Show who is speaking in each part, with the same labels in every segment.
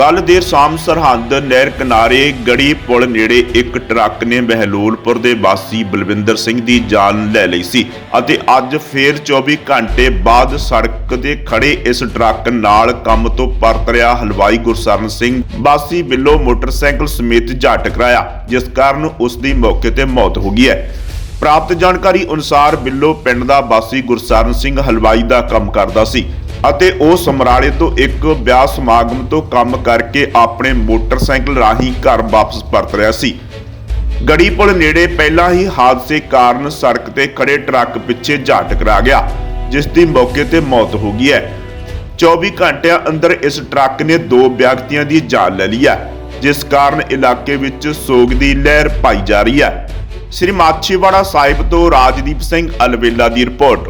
Speaker 1: ਕੱਲ ਦੇਰ ਸ਼ਾਮ ਸਰਹੰਦ, ਨਹਿਰ ਕਿਨਾਰੇ ਗੜੀ ਪੁਲ ਨੇੜੇ ਇੱਕ ਟਰੱਕ ਨੇ ਬਹਿਲੋਲਪੁਰ ਦੇ ਵਾਸੀ ਬਲਵਿੰਦਰ ਸਿੰਘ ਦੀ ਜਾਨ ਲੈ ਲਈ ਸੀ ਅਤੇ ਅੱਜ ਫੇਰ 24 ਘੰਟੇ ਬਾਅਦ ਸੜਕ ਦੇ ਖੜੇ ਇਸ ਟਰੱਕ ਨਾਲ ਕੰਮ ਤੋਂ ਪਰਤ ਰਿਹਾ ਹਲਵਾਈ ਗੁਰਸਰਨ ਸਿੰਘ। ਵਾਸੀ ਬਿੱਲੋ ਮੋਟਰਸਾਈਕਲ ਸਮੇਤ ਜਾ ਟਕਰਾਇਆ, ਜਿਸ ਕਾਰਨ ਉਸ ਦੀ ਮੌਕੇ ਤੇ ਮੌਤ ਹੋ ਗਈ ਹੈ। ਪ੍ਰਾਪਤ ਜਾਣਕਾਰੀ ਅਨੁਸਾਰ ਬਿੱਲੋ ਪਿੰਡ ਦਾ ਵਾਸੀ ਗੁਰਸਰਨ ਸਿੰਘ ਹਲਵਾਈ ਦਾ ਕੰਮ ਕਰਦਾ ਸੀ। ਅਤੇ ਉਹ ਸਮਰਾਲੇ ਤੋਂ ਇੱਕ ਵਿਆਹ ਸਮਾਗਮ ਤੋਂ ਕੰਮ ਕਰਕੇ ਆਪਣੇ ਮੋਟਰਸਾਈਕਲ ਰਾਹੀਂ ਘਰ ਵਾਪਸ ਪਰਤ ਰਿਹਾ ਸੀ। ਗੜੀ ਪੁਲ ਨੇੜੇ ਪਹਿਲਾਂ ਹੀ ਹਾਦਸੇ ਕਾਰਨ ਸੜਕ ਤੇ ਖੜੇ ਟਰੱਕ ਪਿੱਛੇ ਜਾ ਟਕਰਾ ਗਿਆ, ਜਿਸ ਦੀ ਮੌਕੇ ਤੇ ਮੌਤ ਹੋ ਗਈ ਹੈ। 24 ਘੰਟਿਆਂ ਅੰਦਰ ਇਸ ਟਰੱਕ ਨੇ ਦੋ ਵਿਅਕਤੀਆਂ ਦੀ ਜਾਨ ਲੈ ਲਈ ਹੈ, ਜਿਸ ਕਾਰਨ ਇਲਾਕੇ ਵਿੱਚ ਸੋਗ ਦੀ ਲਹਿਰ ਪਾਈ ਜਾ ਰਹੀ ਹੈ। ਸ੍ਰੀ ਮਾਛੀਵਾੜਾ ਸਾਹਿਬ ਤੋਂ ਰਾਜਦੀਪ ਸਿੰਘ ਅਲਵੇਲਾ ਦੀ ਰਿਪੋਰਟ।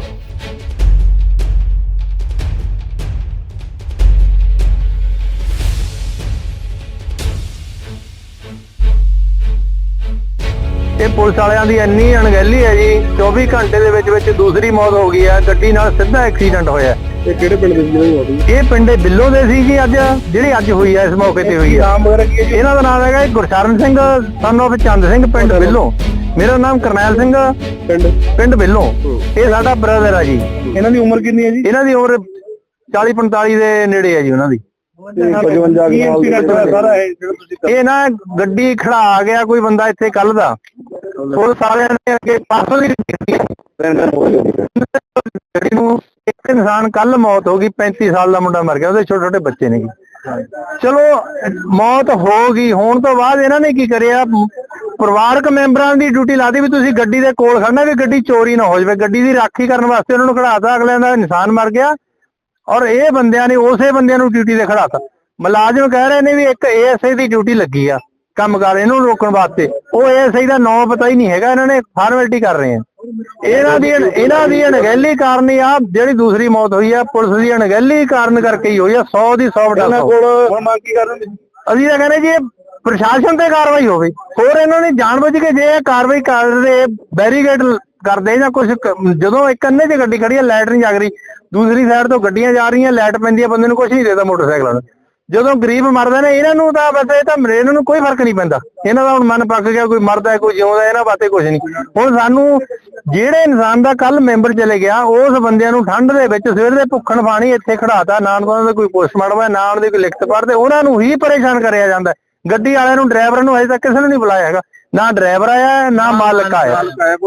Speaker 2: ਇਹ ਪੁਲਿਸ ਵਾਲਿਆਂ ਦੀ ਇੰਨੀ ਅਣਗਹਿਲੀ ਹੈ ਜੀ 24 ਘੰਟੇ ਦੇ ਵਿੱਚ ਵਿੱਚ ਦੂਸਰੀ ਮੌਤ ਹੋ ਗਈ ਹੈ ਗੱਡੀ ਨਾਲ ਸਿੱਧਾ ਐਕਸੀਡੈਂਟ ਹੋਇਆ।
Speaker 3: ਇਹ ਕਿਹੜੇ ਪਿੰਡ ਦੇ ਜਿਹੜੇ ਹੋ ਗਈ
Speaker 2: ਇਹ ਪਿੰਡੇ ਬਿੱਲੋ ਦੇ ਸੀ ਜੀ ਅੱਜ ਜਿਹੜੀ ਅੱਜ ਹੋਈ ਹੈ ਇਸ ਮੌਕੇ ਤੇ ਹੋਈ ਹੈ
Speaker 3: ਨਾਮ ਵਗੈਰਾ ਕੀ ਹੈ ਜੀ?
Speaker 2: ਇਹਨਾਂ ਦਾ ਨਾਮ ਹੈਗਾ ਗੁਰਸ਼ਰਨ ਸਿੰਘ ਸਨ of ਚੰਦ ਸਿੰਘ ਪਿੰਡ ਬਿੱਲੋ। ਮੇਰਾ ਨਾਮ ਕਰਨੈਲ ਸਿੰਘ
Speaker 3: ਪਿੰਡ?
Speaker 2: ਪਿੰਡ ਬਿੱਲੋ। ਇਹ ਸਾਡਾ ਬ੍ਰਦਰ ਆ ਜੀ।
Speaker 3: ਇਹਨਾਂ ਦੀ ਉਮਰ ਕਿੰਨੀ ਹੈ ਜੀ?
Speaker 2: ਇਹਨਾਂ ਦੀ ਉਮਰ 40 45 ਦੇ ਨੇੜੇ ਹੈ ਜੀ ਉਹਨਾਂ ਦੀ।
Speaker 3: 55 ਸਾਲ ਦਾ ਸਾਰਾ ਹੈ ਜਿਹੜਾ ਤੁਸੀਂ
Speaker 2: ਇਹ ਨਾ ਗੱਡੀ ਖੜਾ ਆ ਗਿਆ ਕੋਈ ਬੰਦਾ ਇੱਥੇ ਕੱਲ ਦਾ। ਉਹ ਸਾਰਿਆਂ ਨੇ ਅੱਗੇ ਪਾਸੋਂ ਦੀ ਗੱਡੀ ਨੂੰ ਇੱਕ ਇਨਸਾਨ ਕੱਲ ਮੌਤ ਹੋ ਗਈ 35 ਸਾਲ ਦਾ ਮੁੰਡਾ ਮਰ ਗਿਆ ਉਹਦੇ ਛੋਟੇ ਛੋਟੇ ਬੱਚੇ ਨੇ। ਜੀ ਚਲੋ ਮੌਤ ਹੋ ਗਈ। ਹੋਣ ਤੋਂ ਬਾਅਦ ਇਹਨਾਂ ਨੇ ਕੀ ਕਰਿਆ? ਪਰਿਵਾਰਕ ਮੈਂਬਰਾਂ ਦੀ ਡਿਊਟੀ ਲਾਦੀ ਵੀ ਤੁਸੀਂ ਗੱਡੀ ਦੇ ਕੋਲ ਖੜਨਾ ਵੀ ਗੱਡੀ ਚੋਰੀ ਨਾ ਹੋ ਜਾਵੇ। ਗੱਡੀ ਦੀ ਰਾਖੀ ਕਰਨ ਵਾਸਤੇ ਉਹਨਾਂ ਨੂੰ ਖੜਾਤਾ ਅਗਲਿਆਂ ਦਾ ਇਨਸਾਨ ਮਰ ਗਿਆ। ਔਰ ਇਹ ਬੰਦਿਆਂ ਨੇ ਉਸੇ ਬੰਦਿਆਂ ਨੂੰ ਡਿਊਟੀ ਤੇ ਖੜਾਤਾ ਮੁਲਾਜ਼ਮ ਕਹਿ ਰਹੇ ਨੇ ਵੀ ਇੱਕ ਏਐਸਆਈ ਦੀ ਡਿਊਟੀ ਲੱਗੀ ਆ ਕੰਮ ਕਰ ਇਹਨੂੰ ਰੋਕਣ ਵਾਸਤੇ। ਉਹ ਏਐਸਆਈ ਦਾ ਨਾਂ ਪਤਾ ਹੀ ਨਹੀਂ ਹੈਗਾ ਇਹਨਾਂ ਨੇ ਫਾਰਮੈਲਿਟੀ ਕਰ ਰਹੇ ਆ। ਇਹਨਾਂ ਦੀ ਇਹਨਾਂ ਦੀ ਅਣਗਹਿਲੀ ਕਾਰਨ ਹੀ ਆ ਜਿਹੜੀ ਦੂਸਰੀ ਮੌਤ ਹੋਈ ਆ ਪੁਲਿਸ ਦੀ ਅਣਗਹਿਲੀ ਕਾਰਨ ਕਰਕੇ ਹੀ ਹੋਈ ਆ 100 ਦੀ 100
Speaker 3: ਇਹਨਾਂ
Speaker 2: ਬਟਾ
Speaker 3: ਕੋਲ ਹੁਣ ਮੰਗ ਕੀ ਕਰ ਰਹੇ
Speaker 2: ਅਸੀਂ ਤਾਂ ਕਹਿੰਦੇ ਜੀ ਪ੍ਰਸ਼ਾਸਨ ਤੇ ਕਾਰਵਾਈ ਹੋਵੇ। ਹੋਰ ਇਹਨਾਂ ਨੇ ਜਾਣਬੁੱਝ ਕੇ ਜੇ ਇਹ ਕਾਰਵਾਈ ਕਰਦੇ ਬੈਰੀਗੇਡ ਕਰਦੇ ਜਾਂ ਕੁਝ ਜਦੋਂ ਇੱਕ ਅੰਨੇ 'ਚ ਗੱਡੀ ਖੜੀ ਹੈ ਲਾਈਟ ਨਹੀਂ ਜਗ ਰਹੀ, ਦੂਸਰੀ ਸਾਈਡ ਤੋਂ ਗੱਡੀਆਂ ਜਾ ਰਹੀਆਂ, ਲਾਈਟ ਪੈਂਦੀ ਹੈ ਬੰਦੇ ਨੂੰ ਕੁਝ ਨਹੀਂ ਦੇਦਾ ਮੋਟਰਸਾਈਕਲਾਂ ਨੂੰ ਜਦੋਂ ਗਰੀਬ ਮਰਦੇ ਨੇ, ਇਹਨਾਂ ਨੂੰ ਤਾਂ ਵੈਸੇ ਤਾਂ ਇਹਨਾਂ ਨੂੰ ਕੋਈ ਫ਼ਰਕ ਨਹੀਂ ਪੈਂਦਾ। ਇਹਨਾਂ ਦਾ ਹੁਣ ਮਨ ਪੱਕ ਗਿਆ, ਕੋਈ ਮਰਦਾ, ਕੋਈ ਜਿਉਂਦਾ, ਇਹਨਾਂ ਬਾਤੇ ਕੁਝ ਨਹੀਂ। ਹੁਣ ਸਾਨੂੰ ਜਿਹੜੇ ਇਨਸਾਨ ਦਾ ਕੱਲ ਮੈਂਬਰ ਚਲੇ ਗਿਆ, ਉਸ ਬੰਦਿਆਂ ਨੂੰ ਠੰਡ ਦੇ ਵਿੱਚ ਸਵੇਰ ਦੇ ਭੁੱਖਣ ਪਾਣੀ ਇੱਥੇ ਖੜਾਤਾ ਨਾ ਉਹਨਾਂ ਦਾ ਕੋਈ ਪੋਸਟਮਾਰਟਮ ਹੈ, ਨਾ ਉਹਨਾਂ ਦੀ ਕੋਈ ਲਿਖਤ ਪੜ੍ਹਦੇ ਉਹਨਾਂ ਨੂੰ ਹੀ ਪਰੇਸ਼ਾਨ ਕਰਿਆ ਜਾਂਦਾ। ਗੱਡੀ ਵਾਲਿਆਂ ਨੂੰ, ਡਰਾਈਵਰ ਨੂੰ ਅਜੇ ਤੱਕ ਕਿਸੇ ਨੂੰ ਨਹੀਂ ਬੁਲਾਇਆ ਹੈਗਾ। ਨਾ ਡਰਾਈਵਰ ਆਇਆ ਨਾ ਮਾਲਕ ਆਇਆ।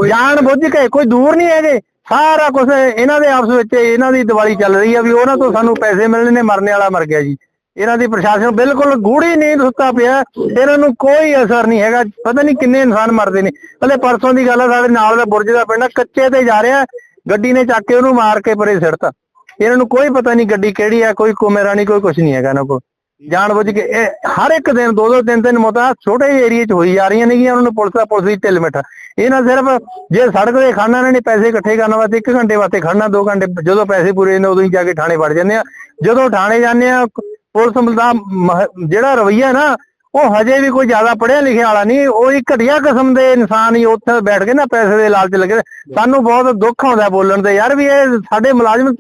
Speaker 2: ਜਾਣ ਬੁੱਝ ਕੇ ਕੋਈ ਦੂਰ ਨਹੀਂ ਹੈਗੇ। ਸਾਰਾ ਕੁਝ ਇਹਨਾਂ ਦੇ ਆਪਸ ਵਿੱਚ ਇਹਨਾਂ ਦੀ ਦੀਵਾਲੀ ਚੱਲ ਰਹੀ ਆ ਵੀ ਉਹਨਾਂ ਤੋਂ ਸਾਨੂੰ ਪੈਸੇ ਮਿਲਣੇ ਨੇ ਮਰਨੇ ਵਾਲਾ ਮਰ ਗਿਆ ਜੀ। ਇਹਨਾਂ ਦੀ ਪ੍ਰਸ਼ਾਸਨ ਬਿਲਕੁਲ ਗੂੜੀ ਨੀਂਦ ਸੁੱਤਾ ਪਿਆ। ਇਹਨਾਂ ਨੂੰ ਕੋਈ ਅਸਰ ਨਹੀਂ ਹੈਗਾ। ਪਤਾ ਨਹੀਂ ਕਿੰਨੇ ਇਨਸਾਨ ਮਰਦੇ ਨੇ। ਹਲੇ ਪਰਸੋਂ ਦੀ ਗੱਲ ਆ ਸਾਡੇ ਨਾਲ ਦਾ ਬੁਰਜ ਦਾ ਪਿੰਡ ਕੱਚੇ ਤੇ ਜਾ ਰਿਹਾ। ਗੱਡੀ ਨੇ ਚੱਕ ਕੇ ਉਹਨੂੰ ਮਾਰ ਕੇ ਪਰੇ ਸਿੱਟਤਾ। ਇਹਨਾਂ ਨੂੰ ਕੋਈ ਪਤਾ ਨਹੀਂ ਗੱਡੀ ਕਿਹੜੀ ਆ ਕੋਈ ਕੁਮੇਰਾ ਨਹੀਂ ਕੋਈ ਕੁਝ ਨਹੀਂ ਹੈਗਾ ਇਹਨਾਂ ਕੋਲ। ਜਾਣ ਬੁੱਝ ਕੇ ਇਹ ਹਰ ਇੱਕ ਦਿਨ, ਦੋ ਦੋ ਤਿੰਨ ਤਿੰਨ ਮੌਤਾਂ ਛੋਟੇ ਏਰੀਏ 'ਚ ਹੋਈ ਜਾ ਰਹੀਆਂ ਨੇਗੀਆਂ, ਉਹਨਾਂ ਨੂੰ ਪੁਲਿਸ ਦਾ, ਪੁਲਿਸ ਦੀ ਢਿੱਲ ਮਿੱਠਾ। ਇਹ ਨਾ ਸਿਰਫ ਜੇ ਸੜਕ ਤੇ ਖੜਨਾ, ਇਹਨਾਂ ਨੇ ਪੈਸੇ ਇਕੱਠੇ ਕਰਨ ਵਾਸਤੇ 1 ਘੰਟੇ ਵਾਸਤੇ ਖੜਨਾ 2 ਘੰਟੇ, ਜਦੋਂ ਪੈਸੇ ਪੂਰੇ ਨੇ ਉਦੋਂ ਹੀ ਜਾ ਕੇ ਥਾਣੇ ਵੜ ਜਾਂਦੇ ਆ। ਜਦੋਂ ਥਾਣੇ ਜਾਂਦੇ ਆ, ਪੁਲਿਸ ਦਾ ਮਹ- ਜਿਹੜਾ ਰਵਈਆ ਨਾ, ਉਹ ਹਜੇ ਵੀ ਕੋਈ ਜ਼ਿਆਦਾ ਪੜਿਆ ਲਿਖਿਆ ਵਾਲਾ ਨਹੀਂ, ਉਹ ਇੱਕ ਘਟੀਆ ਕਿਸਮ ਦੇ ਇਨਸਾਨ ਹੀ ਉੱਥੇ ਬੈਠ ਕੇ ਨਾ ਪੈਸੇ ਦੇ ਲਾਲਚ ਲੱਗੇ। ਸਾਨੂੰ ਬਹੁਤ ਦੁੱਖ ਆਉਂਦਾ ਬੋਲਣ ਤੇ, ਯਾਰ ਵੀ ਇਹ ਸਾਡੇ ਮੁਲਾਜ਼ਮ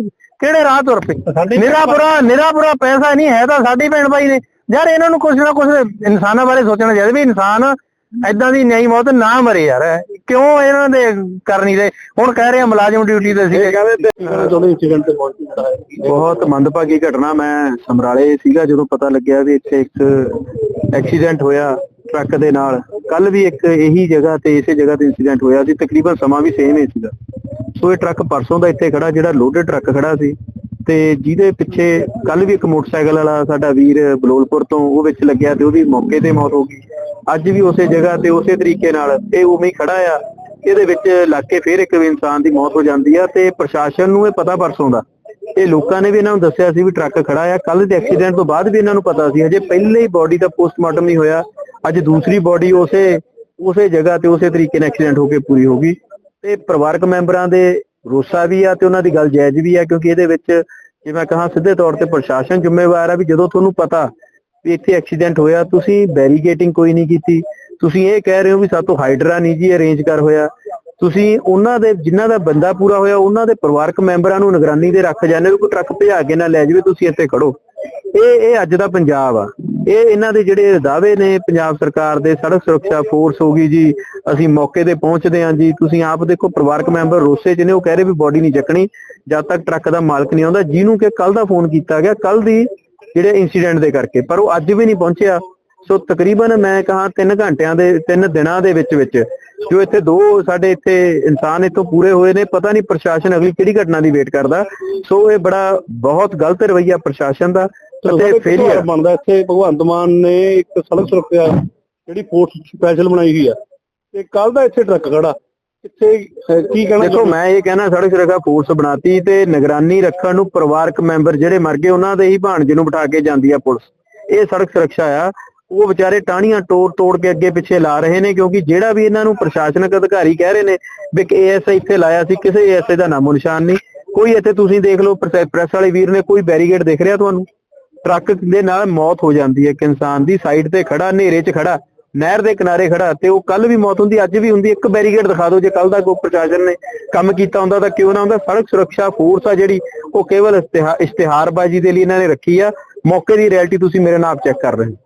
Speaker 2: ਕਿਹੜੇ ਰਾਹ ਤੁਰ ਪਏ? ਨਿਰਾਪੁਰਾ ਨਿਰਾਪੁਰਾ ਪੈਸਾ ਨਹੀਂ ਹੈ ਤਾਂ ਸਾਡੀ ਭੈਣ ਭਾਈ ਨੇ ਯਾਰ ਇਹਨਾਂ ਨੂੰ ਕੁਛ ਨਾ ਕੁਛ ਇਨਸਾਨਾਂ ਬਾਰੇ ਸੋਚਣਾ ਚਾਹੀਦਾ ਵੀ ਇਨਸਾਨ ਐਦਾਂ ਦੀ ਨਿਆਈ ਮੌਤ ਨਾ ਮਰੇ ਯਾਰ। ਕਿਉਂ ਇਹਨਾਂ ਦੇ ਕਰ ਨਹੀਂ ਰਹੇ? ਹੁਣ ਕਹਿ ਰਹੇ ਮੁਲਾਜ਼ਮ ਡਿਊਟੀ ਤੇ ਸੀ
Speaker 3: ਕਹਿੰਦੇ ਚਲੋ ਇੰਸੀਡੈਂਟ ਤੇ ਪਹੁੰਚ ਚੁੱਕਾ ਹੈ।
Speaker 2: ਬਹੁਤ ਮੰਦਭਾਗੀ ਘਟਨਾ ਮੈਂ ਸਮਰਾਲੇ ਸੀਗਾ ਜਦੋਂ ਪਤਾ ਲੱਗਿਆ ਵੀ ਇੱਥੇ ਇੱਕ ਐਕਸੀਡੈਂਟ ਹੋਇਆ ਟਰੱਕ ਦੇ ਨਾਲ। ਕੱਲ ਵੀ ਇੱਕ ਇਹੀ ਜਗ੍ਹਾ ਤੇ ਇਸੇ ਜਗ੍ਹਾ ਤੇ ਇੰਸੀਡੈਂਟ ਹੋਇਆ ਸੀ। ਤਕਰੀਬਨ ਸਮਾਂ ਵੀ ਸੇਮ ਹੀ ਸੀਗਾ। ਸੋ ਇਹ ਟਰੱਕ ਪਰਸੋਂ ਦਾ ਇੱਥੇ ਖੜਾ, ਜਿਹੜਾ ਲੋਡਡ ਟਰੱਕ ਖੜਾ ਸੀ ਤੇ ਜਿਹਦੇ ਪਿੱਛੇ ਕੱਲ ਵੀ ਇੱਕ ਮੋਟਰਸਾਈਕਲ ਵਾਲਾ ਸਾਡਾ ਵੀਰ ਬਲੋਲਪੁਰ ਤੋਂ ਉਹ ਵਿੱਚ ਲੱਗਿਆ ਤੇ ਉਹਦੀ ਮੌਕੇ ਤੇ ਮੌਤ ਹੋ ਗਈ। ਅੱਜ ਵੀ ਉਸੇ ਜਗ੍ਹਾ ਤੇ ਉਸੇ ਤਰੀਕੇ ਨਾਲ ਇਹ ਉਵੇਂ ਹੀ ਖੜਾ ਆ। ਇਹਦੇ ਵਿੱਚ ਲੱਗ ਕੇ ਫਿਰ ਇੱਕ ਇਨਸਾਨ ਦੀ ਮੌਤ ਹੋ ਜਾਂਦੀ ਆ ਤੇ ਪ੍ਰਸ਼ਾਸਨ ਨੂੰ ਇਹ ਪਤਾ ਪਰਸੋਂ ਦਾ। ਇਹ ਲੋਕਾਂ ਨੇ ਵੀ ਇਹਨਾਂ ਨੂੰ ਦੱਸਿਆ ਸੀ ਵੀ ਟਰੱਕ ਖੜਾ ਆ। ਕੱਲ ਦੇ ਐਕਸੀਡੈਂਟ ਤੋਂ ਬਾਅਦ ਵੀ ਇਹਨਾਂ ਨੂੰ ਪਤਾ ਸੀ। ਹਜੇ ਪਹਿਲੇ ਹੀ ਬੋਡੀ ਦਾ ਪੋਸਟਮਾਰਟਮ ਨਹੀਂ ਹੋਇਆ। ਅੱਜ ਦੂਸਰੀ ਬੋਡੀ ਉਸੇ ਉਸੇ ਜਗ੍ਹਾ ਤੇ ਉਸੇ ਤਰੀਕੇ ਨਾਲ ਐਕਸੀਡੈਂਟ ਹੋ ਕੇ ਪੂਰੀ ਹੋ ਗਈ। ਤੇ ਪਰਿਵਾਰਕ ਮੈਂਬਰਾਂ ਦੇ ਰੋਸਾ ਵੀ ਆ ਤੇ ਉਹਨਾਂ ਦੀ ਗੱਲ ਜਾਇਜ਼ ਵੀ ਆ, ਕਿਉਂਕਿ ਇਹਦੇ ਵਿੱਚ ਜੇ ਮੈਂ ਕਹਾਂ ਸਿੱਧੇ ਤੌਰ ਤੇ ਪ੍ਰਸ਼ਾਸਨ ਜ਼ਿੰਮੇਵਾਰ ਆ ਵੀ ਜਦੋਂ ਤੁਹਾਨੂੰ ਪਤਾ ਵੀ ਇੱਥੇ ਐਕਸੀਡੈਂਟ ਹੋਇਆ, ਤੁਸੀਂ ਬੈਰੀਗੇਟਿੰਗ ਕੋਈ ਨਹੀਂ ਕੀਤੀ। ਤੁਸੀਂ ਇਹ ਕਹਿ ਰਹੇ ਹੋ ਵੀ ਸਾਤੋਂ ਹਾਈਡਰਾ ਨਹੀਂ ਜੀ ਅਰੇਂਜ ਕਰ ਹੋਇਆ। ਤੁਸੀਂ ਉਹਨਾਂ ਦੇ, ਜਿਨ੍ਹਾਂ ਦਾ ਬੰਦਾ ਪੂਰਾ ਹੋਇਆ, ਉਹਨਾਂ ਦੇ ਪਰਿਵਾਰਕ ਮੈਂਬਰਾਂ ਨੂੰ ਨਿਗਰਾਨੀ ਤੇ ਰੱਖ ਜਾਂਦੇ ਹੋ ਕੋਈ ਟਰੱਕ ਭਜਾ ਕੇ ਨਾ ਲੈ ਜਾਵੇ, ਤੁਸੀਂ ਇੱਥੇ ਖੜੋ। ਇਹ ਇਹ ਅੱਜ ਦਾ ਪੰਜਾਬ ਆ।
Speaker 4: ਇਹ ਇਹਨਾਂ ਦੇ ਜਿਹੜੇ ਦਾਅਵੇ ਨੇ ਪੰਜਾਬ ਸਰਕਾਰ ਦੇ ਸੜਕ ਸੁਰੱਖਿਆ ਫੋਰਸ ਹੋਗੀ ਜੀ, ਅਸੀਂ ਮੌਕੇ ਤੇ ਪਹੁੰਚਦੇ ਹਾਂ ਜੀ। ਤੁਸੀਂ ਆਪ ਦੇਖੋ, ਪਰਿਵਾਰਕ ਮੈਂਬਰ ਰੋਸੇ ਚ ਉਹ ਕਹਿ ਰਹੇ ਵੀ ਬੋਡੀ ਨਹੀਂ ਚੱਕਣੀ, ਜਦ ਤੱਕ ਟਰੱਕ ਦਾ ਮਾਲਕ ਨਹੀਂ ਆਉਂਦਾ। ਜਿਹਨੂੰ ਕਿ ਕੱਲ ਦਾ ਫੋਨ ਕੀਤਾ ਗਿਆ ਕੱਲ ਦੀ ਜਿਹੜੇ ਇਨਸੀਡੈਂਟ ਦੇ ਕਰਕੇ, ਪਰ ਉਹ ਅੱਜ ਵੀ ਨਹੀਂ ਪਹੁੰਚਿਆ। ਸੋ ਤਕਰੀਬਨ ਮੈਂ ਕਹਾ 3 ਘੰਟਿਆਂ ਦੇ 3 ਦਿਨਾਂ ਦੇ ਵਿੱਚ ਵਿੱਚ, ਜੋ ਇੱਥੇ ਦੋ ਸਾਡੇ ਇੱਥੇ ਇਨਸਾਨ ਇੱਥੋਂ ਪੂਰੇ ਹੋਏ ਨੇ, ਪਤਾ ਨਹੀਂ ਪ੍ਰਸ਼ਾਸਨ ਅਗਲੀ ਕਿਹੜੀ ਘਟਨਾ ਦੀ ਵੇਟ ਕਰਦਾ। ਸੋ ਇਹ ਬੜਾ ਬਹੁਤ ਗਲਤ ਰਵੱਈਆ ਪ੍ਰਸ਼ਾਸਨ ਦਾ। ਅਤੇ ਫੇਲਿਅਰ
Speaker 3: ਬਣਦਾ ਇੱਥੇ ਭਗਵੰਤ ਮਾਨ ਨੇ ਇੱਕ ਸੜਕ ਸੁਰੱਖਿਆ ਜਿਹੜੀ ਫੋਰਸ ਸਪੈਸ਼ਲ ਬਣਾਈ ਹੋਈ ਆ। ਤੇ ਕੱਲ ਦਾ ਇੱਥੇ ਟਰੱਕ ਖੜਾ। ਇੱਥੇ ਕੀ ਕਹਿਣਾ
Speaker 4: ਦੇਖੋ ਮੈਂ ਇਹ ਕਹਿਣਾ ਸੜਕ ਸੁਰੱਖਿਆ ਫੋਰਸ ਬਣਾਤੀ ਤੇ ਨਿਗਰਾਨੀ ਰੱਖਣ ਨੂੰ ਪਰਿਵਾਰਕ ਮੈਂਬਰ ਜਿਹੜੇ ਮਰ ਗਏ ਉਹਨਾਂ ਦੇ ਹੀ ਭਾਣਜੇ ਨੂੰ ਬਿਠਾ ਕੇ ਜਾਂਦੀ ਆ ਪੁਲਿਸ। ਇਹ ਸੜਕ ਸੁਰੱਖਿਆ ਆ। ਉਹ ਵਿਚਾਰੇ ਟਾਹਣੀਆਂ ਤੋੜ ਤੋੜ ਕੇ ਅੱਗੇ ਪਿੱਛੇ ਲਾ ਰਹੇ ਨੇ ਕਿਉਂਕਿ ਜਿਹੜਾ ਵੀ ਇਹਨਾਂ ਨੂੰ ਪ੍ਰਸ਼ਾਸਨਿਕ ਅਧਿਕਾਰੀ ਕਹਿ ਰਹੇ ਨੇ ਵੀ ਕਿ ਏਐਸਆਈ ਇੱਥੇ ਲਾਇਆ ਸੀ ਕਿਸੇ ਏਐਸਆਈ ਦਾ ਨਾਮੋ ਨਿਸ਼ਾਨ ਨਹੀਂ। ਕੋਈ ਇੱਥੇ ਤੁਸੀਂ ਦੇਖ ਲਓ ਪ੍ਰੈਸ ਵਾਲੇ ਵੀਰ ਨੇ ਕੋਈ ਬੈਰੀਗੇਡ ਦਿਖ ਰਿਹਾ ਤੁਹਾਨੂੰ? ਟਰੱਕ ਦੇ ਨਾਲ ਮੌਤ ਹੋ ਜਾਂਦੀ ਹੈ। ਇੱਕ ਇਨਸਾਨ ਦੀ ਸਾਈਡ ਤੇ ਖੜਾ, ਹਨੇਰੇ 'ਚ ਖੜਾ, ਨਹਿਰ ਦੇ ਕਿਨਾਰੇ ਖੜਾ ਤੇ ਉਹ ਕੱਲ ਵੀ ਮੌਤ ਹੁੰਦੀ, ਅੱਜ ਵੀ ਹੁੰਦੀ। ਇੱਕ ਬੈਰੀਗੇਡ ਦਿਖਾ ਦਿਓ, ਜੇ ਕੱਲ ਦਾ ਕੋਈ ਪ੍ਰਸ਼ਾਸਨ ਨੇ ਕੰਮ ਕੀਤਾ ਹੁੰਦਾ ਤਾਂ ਕਿਉਂ ਨਾ ਹੁੰਦਾ। ਸੜਕ ਸੁਰੱਖਿਆ ਫੋਰਸ ਆ ਜਿਹੜੀ, ਉਹ ਕੇਵਲ ਇਸ਼ਤਿਹਾਰਬਾਜ਼ੀ ਦੇ ਲਈ ਇਹਨਾਂ ਨੇ ਰੱਖੀ ਆ। ਮੌਕੇ ਦੀ ਰਿਐਲਿਟੀ ਤੁਸੀਂ ਮੇਰੇ ਨਾਲ ਚੈੱਕ ਕਰ ਰਹੇ ਹੋ।